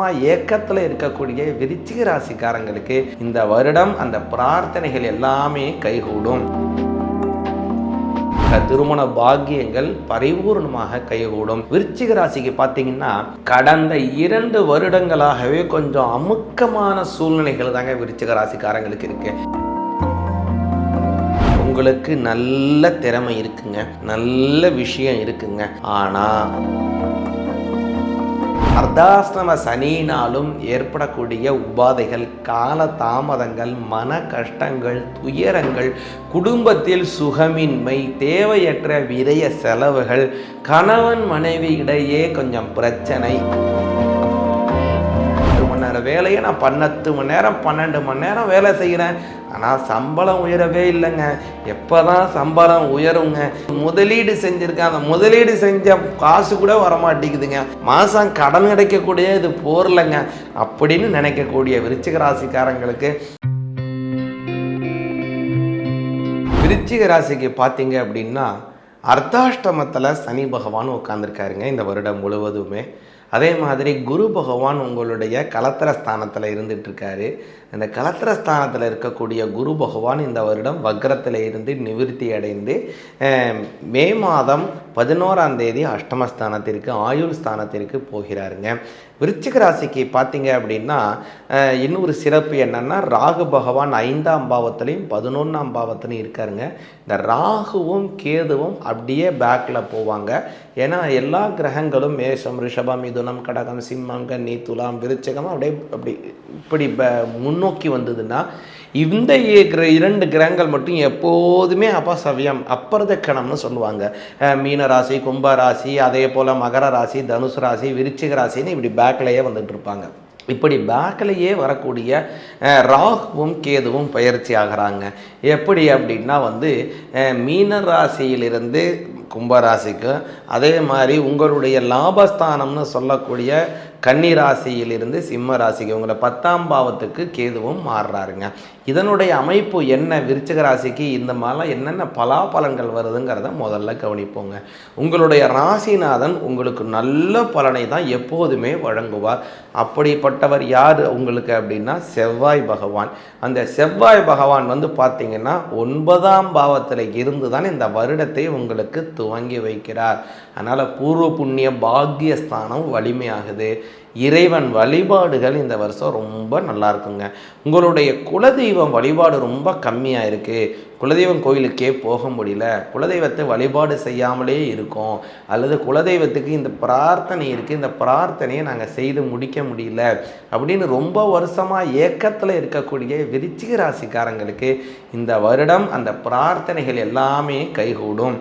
ஏக்கத்தில் இருக்கக்கூடிய விருச்சிக ராசிக்காரங்களுக்கு இந்த வருடம் அந்த பிரார்த்தனைகள் எல்லாமே கைகூடும். திருமண பாக்கியங்கள் பரிபூர்ணமாக கைகூடும். விருச்சிக ராசிக்கு பார்த்தீங்கன்னா கடந்த இரண்டு வருடங்களாகவே கொஞ்சம் அமுக்கமான சூழ்நிலைகள் தாங்க விருச்சிக ராசிக்காரங்களுக்கு இருக்கு. உங்களுக்கு நல்ல திறமை இருக்குங்க. நல்ல விஷயம் இருக்குங்க. ஆனால் அர்த்தாஷ்டம சனியினாலும் ஏற்படக்கூடிய உபாதைகள் கால தாமதங்கள் மன கஷ்டங்கள் துயரங்கள் குடும்பத்தில் சுகமின்மை தேவையற்ற விரைய செலவுகள் கணவன் மனைவி இடையே கொஞ்சம் பிரச்சனை. வேலையை நான் பன்னெண்டு மணி நேரம் பன்னெண்டு மணி நேரம் வேலை செய்கிறேன். ஆனால் சம்பளம் உயரவே இல்லைங்க. எப்போ தான் சம்பளம் உயருங்க? முதலீடு செஞ்சுருக்கேன். அந்த முதலீடு செஞ்ச காசு கூட வரமாட்டேங்குதுங்க. மாதம் கடன் கிடைக்கக்கூடிய இது போரலைங்க. அப்படின்னு நினைக்கக்கூடிய விருச்சிக ராசிக்காரங்களுக்கு விருச்சிக ராசிக்கு பார்த்தீங்க அப்படின்னா அர்த்தாஷ்டமத்தில் சனி பகவான் உட்காந்துருக்காருங்க இந்த வருடம் முழுவதுமே. அதே மாதிரி குரு பகவான் உங்களுடைய கலத்திர ஸ்தானத்தில் இருந்துகிட்ருக்காரு அந்த கலத்திர ஸ்தானத்தில் இருக்கக்கூடிய குரு பகவான் இந்த வருடம் வக்ரத்தில் இருந்து நிவிருத்தி அடைந்து மே மாதம் பதினோராம் தேதி அஷ்டமஸ்தானத்திற்கு ஆயுள் ஸ்தானத்திற்கு போகிறாருங்க. விருச்சிக ராசிக்கு பார்த்தீங்க அப்படின்னா இன்னொரு சிறப்பு என்னன்னா ராகு பகவான் ஐந்தாம் பாவத்திலையும் பதினொன்றாம் பாவத்திலையும் இருக்காருங்க. இந்த ராகுவும் கேதுவும் அப்படியே பேக்கில் போவாங்க. ஏன்னா எல்லா கிரகங்களும் மேஷம் ரிஷபம் மிதுனம் கடகம் சிம்மம் கன்னி துலாம் விருச்சகம் அப்படியே அப்படி இப்படி ப- முன்னோக்கி வந்ததுன்னா இந்த கிர- இரண்டு கிரகங்கள் மட்டும் எப்போதுமே அபசவியம் அப்பிரதக்கணம்னு சொல்லுவாங்க. மீன மீன ராசி கும்ப ராசி அதே போல் மகர ராசி தனுசு ராசி விருச்சிக ராசின்னு இப்படி பேக்லேயே வந்துட்டு இருப்பாங்க. இப்படி பேக்கிலேயே வரக்கூடிய ராகுவும் கேதுவும் பயிற்சி ஆகிறாங்க. எப்படி அப்படின்னா வந்து மீன ராசியிலிருந்து கும்பராசிக்கும் அதே மாதிரி உங்களுடைய லாபஸ்தானம்னு சொல்லக்கூடிய கன்னி ராசியிலிருந்து சிம்ம ராசிக்கு உங்களை பத்தாம் பாவத்துக்கு கேதுவும் மாறுறாருங்க. இதனுடைய அமைப்பு என்ன? விருச்சிக ராசிக்கு இந்த மாதிரிலாம் என்னென்ன பலாபலன்கள் வருதுங்கிறத முதல்ல கவனிப்போங்க. உங்களுடைய ராசிநாதன் உங்களுக்கு நல்ல பலனை தான் எப்போதுமே வழங்குவார். அப்படிப்பட்டவர் யார் உங்களுக்கு அப்படின்னா செவ்வாய் பகவான். அந்த செவ்வாய் பகவான் வந்து பார்த்தீங்கன்னா ஒன்பதாம் பாவத்தில் இருந்து தான் இந்த வருடத்தை உங்களுக்கு துவங்கி வைக்கிறார். அதனால் பூர்வ புண்ணிய பாக்கியஸ்தானம் வலிமையாகுது. இறைவன் வழிபாடுகள் இந்த வருஷம் ரொம்ப நல்லா இருக்குங்க. உங்களுடைய குலதெய்வம் வழிபாடு ரொம்ப கம்மியாக இருக்குது குலதெய்வம் கோயிலுக்கே போக முடியல. குலதெய்வத்தை வழிபாடு செய்யாமலே இருக்கோம். அல்லது குலதெய்வத்துக்கு இந்த பிரார்த்தனை இருக்குது இந்த பிரார்த்தனையை நாங்கள் செய்து முடிக்க முடியல. அப்படின்னு ரொம்ப வருஷமாக ஏக்கத்தில் இருக்கக்கூடிய விருச்சிக ராசிக்காரங்களுக்கு இந்த வருடம் அந்த பிரார்த்தனைகள் எல்லாமே கைகூடும்.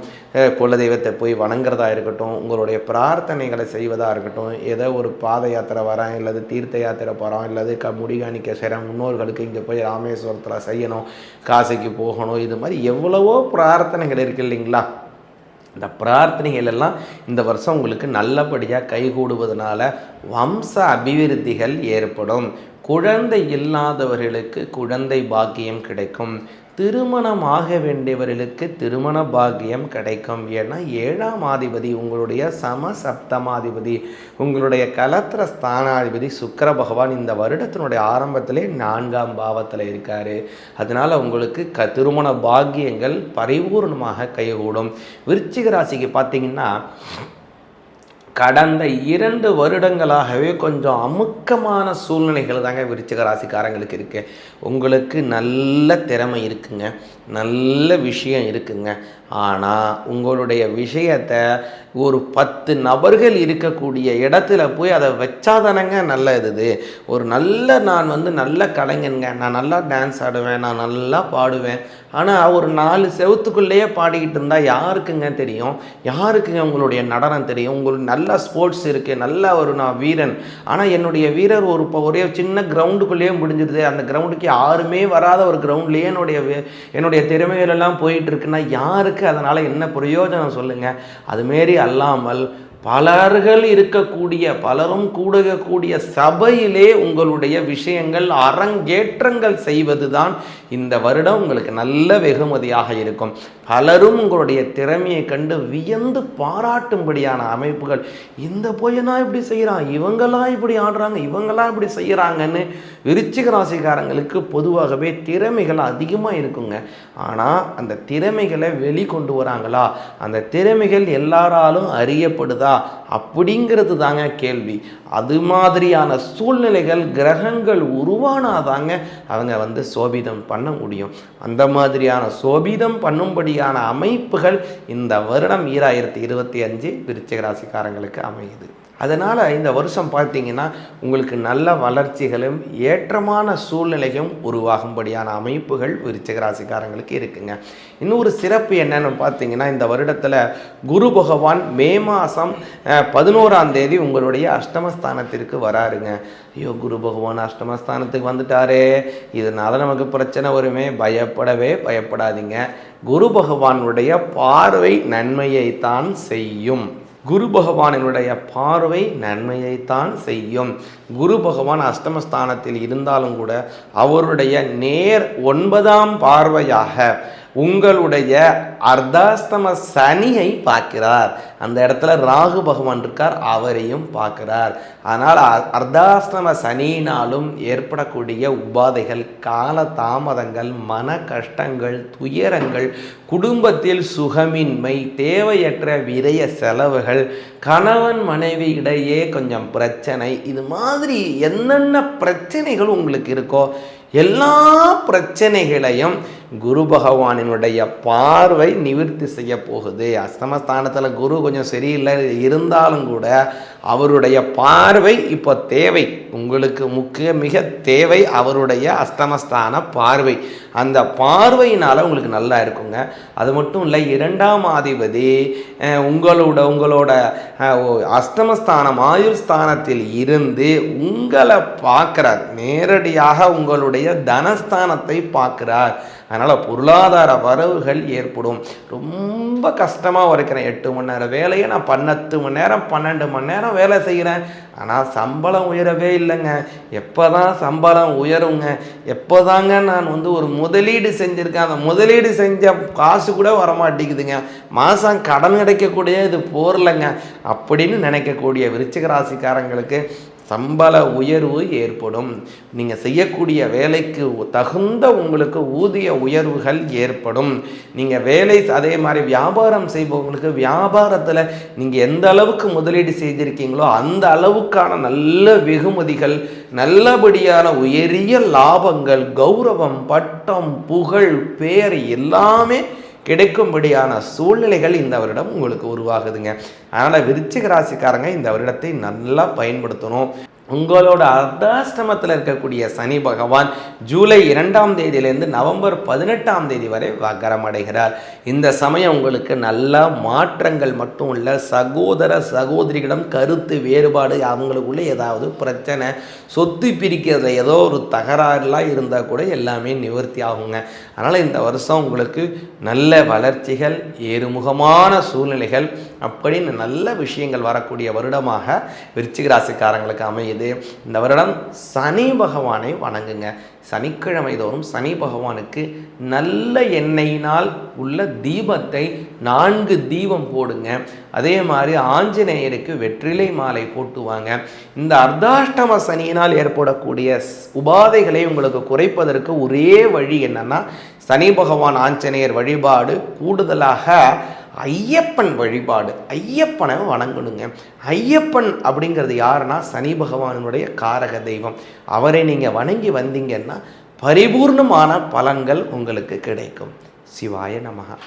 குலதெய்வத்தை போய் வணங்குறதா இருக்கட்டும் உங்களுடைய பிரார்த்தனைகளை செய்வதாக இருக்கட்டும் ஏதோ ஒரு பாத யாத்திரை வரேன் இல்லது தீர்த்த யாத்திரை போகிறோம் இல்லது க முடிகாணிக்க செய்கிறேன் முன்னோர்களுக்கு இங்கே போய் ராமேஸ்வரத்தில் செய்யணும் காசிக்கு போகணும் இது மாதிரி எவ்வளவோ பிரார்த்தனைகள் இருக்கு இல்லைங்களா? இந்த பிரார்த்தனைகள் எல்லாம் இந்த வருஷம் உங்களுக்கு நல்லபடியாக கைகூடுவதனால வம்ச அபிவிருத்திகள் ஏற்படும். குழந்தை இல்லாதவர்களுக்கு குழந்தை பாக்கியம் கிடைக்கும். திருமணம் ஆக வேண்டியவர்களுக்கு திருமண பாக்கியம் கிடைக்கும். ஏன்னா ஏழாம் ஆதிபதி உங்களுடைய சம சப்தமாதிபதி உங்களுடைய கலத்திர ஸ்தானாதிபதி சுக்கர பகவான் இந்த வருடத்தினுடைய ஆரம்பத்திலே நான்காம் பாவத்தில் இருக்கார். அதனால் உங்களுக்கு க திருமண பாக்கியங்கள் பரிபூர்ணமாக கைகூடும். விருச்சிக ராசிக்கு பார்த்தீங்கன்னா கடந்த இரண்டு வருடங்களாகவே கொஞ்சம் அமுக்கமான சூழ்நிலைகள் தாங்க விருச்சிக ராசிக்காரங்களுக்கு இருக்குது உங்களுக்கு நல்ல திறமை இருக்குங்க. நல்ல விஷயம் இருக்குங்க. ஆனால் உங்களுடைய விஷயத்தை ஒரு பத்து நபர்கள் இருக்கக்கூடிய இடத்துல போய் அதை வச்சாதானங்க நல்ல இது ஒரு நல்ல நான் வந்து நல்ல கலைஞனுங்க. நான் நல்லா டான்ஸ் ஆடுவேன் நான் நல்லா பாடுவேன். ஆனால் ஒரு நாலு செவத்துக்குள்ளேயே பாடிக்கிட்டு இருந்தால் யாருக்குங்க தெரியும்? யாருக்குங்க உங்களுடைய நடனம் தெரியும்? உங்களுக்கு நல்ல ஸ்போர்ட்ஸ் இருக்குது நல்ல ஒரு நான் வீரன். ஆனால் என்னுடைய வீரர் ஒரு இப்போ ஒரே சின்ன கிரவுண்டுக்குள்ளேயே முடிஞ்சிடுது அந்த கிரவுண்டுக்கு யாருமே வராத ஒரு கிரவுண்ட்லேயே என்னுடைய என்னுடைய திறமைகள் எல்லாம் போயிட்டு இருக்குன்னா அதனால் என்ன பிரயோஜனம் சொல்லுங்கள் அதுமாரி அல்லாமல் பலர்கள் இருக்கக்கூடிய பலரும் கூடக்கூடிய சபையிலே உங்களுடைய விஷயங்கள் அரங்கேற்றங்கள் செய்வது தான் இந்த வருடம் உங்களுக்கு நல்ல வெகுமதியாக இருக்கும். பலரும் உங்களுடைய திறமையை கண்டு வியந்து பாராட்டும்படியான அமைப்புகள். இந்த பையனா இப்படி செய்கிறான் இவங்கெல்லாம் இப்படி ஆடுறாங்க? இவங்கெல்லாம் இப்படி செய்கிறாங்கன்னு விருச்சிக ராசிக்காரங்களுக்கு பொதுவாகவே திறமைகள் அதிகமாக இருக்குங்க. ஆனால் அந்த திறமைகளை வெளிக்கொண்டு வராங்களா? அந்த திறமைகள் எல்லாராலும் அறியப்படுதா? 있다. அப்படிங்கிறது தாங்க கேள்வி. அது மாதிரியான சூழ்நிலைகள் கிரகங்கள் உருவானாதாங்க அவங்க வந்து சோபிதம் பண்ண முடியும். அந்த மாதிரியான சோபிதம் பண்ணும்படியான அமைப்புகள் இந்த வருடம் ஈராயிரத்தி இருபத்தி அஞ்சு விருச்சிக ராசிக்காரங்களுக்கு அமையுது. அதனால் இந்த வருஷம் பார்த்தீங்கன்னா உங்களுக்கு நல்ல வளர்ச்சிகளும் ஏற்றமான சூழ்நிலையும் உருவாகும்படியான அமைப்புகள் விருச்சிக ராசிக்காரங்களுக்கு இருக்குங்க. இன்னொரு சிறப்பு என்னென்னு பார்த்தீங்கன்னா இந்த வருடத்தில் குரு பகவான் மே மாதம் பதினோராம் தேதி உங்களுடைய அஷ்டமஸ்தானத்திற்கு வராருங்க. ஐயோ குரு பகவான் அஷ்டமஸ்தானத்துக்கு வந்துட்டாரே. இதனால நமக்கு பிரச்சனை வருமே. பயப்படவே பயப்படாதீங்க. குரு பகவானுடைய பார்வை நன்மையைத்தான் செய்யும். குரு பகவானினுடைய பார்வை நன்மையைத்தான் செய்யும். குரு பகவான் அஷ்டமஸ்தானத்தில் இருந்தாலும் கூட அவருடைய நேர் ஒன்பதாம் பார்வையாக உங்களுடைய அர்த்தாஸ்தம சனியை பார்க்கிறார். அந்த இடத்துல ராகு பகவான் இருக்கார் அவரையும் பார்க்கிறார். அதனால் அர்த்தாஸ்தம சனியினாலும் ஏற்படக்கூடிய உபாதைகள் கால தாமதங்கள் மன கஷ்டங்கள் துயரங்கள் குடும்பத்தில் சுகமின்மை தேவையற்ற விரய செலவுகள் கணவன் மனைவி இடையே கொஞ்சம் பிரச்சனை இது மாதிரி என்னென்ன பிரச்சனைகள் உங்களுக்கு இருக்கோ எல்லா பிரச்சனைகளையும் குரு பகவானினுடைய பார்வை நிவர்த்தி செய்ய போகுது. அஸ்தமஸ்தானத்தில் குரு கொஞ்சம் சரியில்லை இருந்தாலும் கூட அவருடைய பார்வை இப்போ தேவை. உங்களுக்கு முக்கிய மிக தேவை அவருடைய அஸ்தமஸ்தான பார்வை. அந்த பார்வையினால் உங்களுக்கு நல்லா இருக்குங்க. அது மட்டும் இல்லை இரண்டாம் அதிபதி உங்களோட உங்களோட அஸ்தமஸ்தானம் ஆயுள் ஸ்தானத்தில் இருந்து உங்களை பார்க்குறார். நேரடியாக உங்களுடைய தனஸ்தானத்தை பார்க்குறார். அதனால் பொருளாதார வரவுகள் ஏற்படும். ரொம்ப கஷ்டமாக இருக்கிறேன் எட்டு மணி நேரம் வேலையை நான் பன்னெத்து மணி நேரம் பன்னெண்டு மணி நேரம் வேலை செய்கிறேன். ஆனால் சம்பளம் உயரவே இல்லைங்க. எப்போ தான் சம்பளம் உயருங்க? எப்போ தாங்க நான் வந்து ஒரு முதலீடு செஞ்சுருக்கேன்? அந்த முதலீடு செஞ்ச காசு கூட வரமாட்டேங்குதுங்க. மாதம் கடன் கிடைக்கக்கூடிய இது போரலைங்க. அப்படின்னு நினைக்கக்கூடிய விருச்சிக ராசிக்காரங்களுக்கு சம்பள உயர்வு ஏற்படும். நீங்கள் செய்யக்கூடிய வேலைக்கு தகுந்த உங்களுக்கு ஊதிய உயர்வுகள் ஏற்படும். நீங்கள் வேலை அதே மாதிரி வியாபாரம் செய்பவங்களுக்கு வியாபாரத்தில் நீங்கள் எந்த அளவுக்கு முதலீடு செய்திருக்கீங்களோ அந்த அளவுக்கான நல்ல வெகுமதிகள் நல்லபடியான உயரிய லாபங்கள் கௌரவம் பட்டம் புகழ் பேர் எல்லாமே கிடைக்கும்படியான சூழ்நிலைகள் இந்த வருடம் உங்களுக்கு உருவாகுதுங்க. அதனால் விருச்சிக ராசிக்காரங்க இந்த வருடத்தை நல்லா பயன்படுத்தணும். உங்களோட அர்த்தாஷ்டமத்தில் இருக்கக்கூடிய சனி பகவான் ஜூலை இரண்டாம் தேதியிலேருந்து நவம்பர் பதினெட்டாம் தேதி வரை வக்கரம் அடைகிறார் இந்த சமயம் உங்களுக்கு நல்ல மாற்றங்கள் மட்டும் இல்லை சகோதர சகோதரிகளிடம் கருத்து வேறுபாடு அவங்களுக்குள்ளே ஏதாவது பிரச்சனை சொத்து பிரிக்கிறதுல ஏதோ ஒரு தகராறுலாம் இருந்தால் கூட எல்லாமே நிவர்த்தி ஆகுங்க. அதனால் இந்த வருஷம் உங்களுக்கு நல்ல வளர்ச்சிகள் ஏறுமுகமான சூழ்நிலைகள் அப்படின்னு நல்ல விஷயங்கள் வரக்கூடிய வருடமாக விருச்சிகராசிக்காரங்களுக்கு ராசிக்காரங்களுக்கு அமையுது இந்த வருடம் சனி பகவானை வணங்குங்க. சனிக்கிழமை தோறும் சனி பகவானுக்கு நல்ல எண்ணெயினால் உள்ள தீபத்தை நான்கு தீபம் போடுங்க. அதே மாதிரி ஆஞ்சநேயருக்கு வெற்றிலை மாலை போட்டுவாங்க. இந்த அர்த்தாஷ்டம சனியினால் ஏற்படக்கூடிய உபாதைகளை உங்களுக்கு குறைப்பதற்கு ஒரே வழி என்னன்னா சனி பகவான் ஆஞ்சநேயர் வழிபாடு கூடுதலாக ஐயப்பன் வழிபாடு. ஐயப்பனை வணங்கணுங்க. ஐயப்பன் அப்படிங்கிறது யாருன்னா சனி பகவானுடைய காரக தெய்வம். அவரை நீங்கள் வணங்கி வந்தீங்கன்னா பரிபூர்ணமான பலன்கள் உங்களுக்கு கிடைக்கும். சிவாய நமகா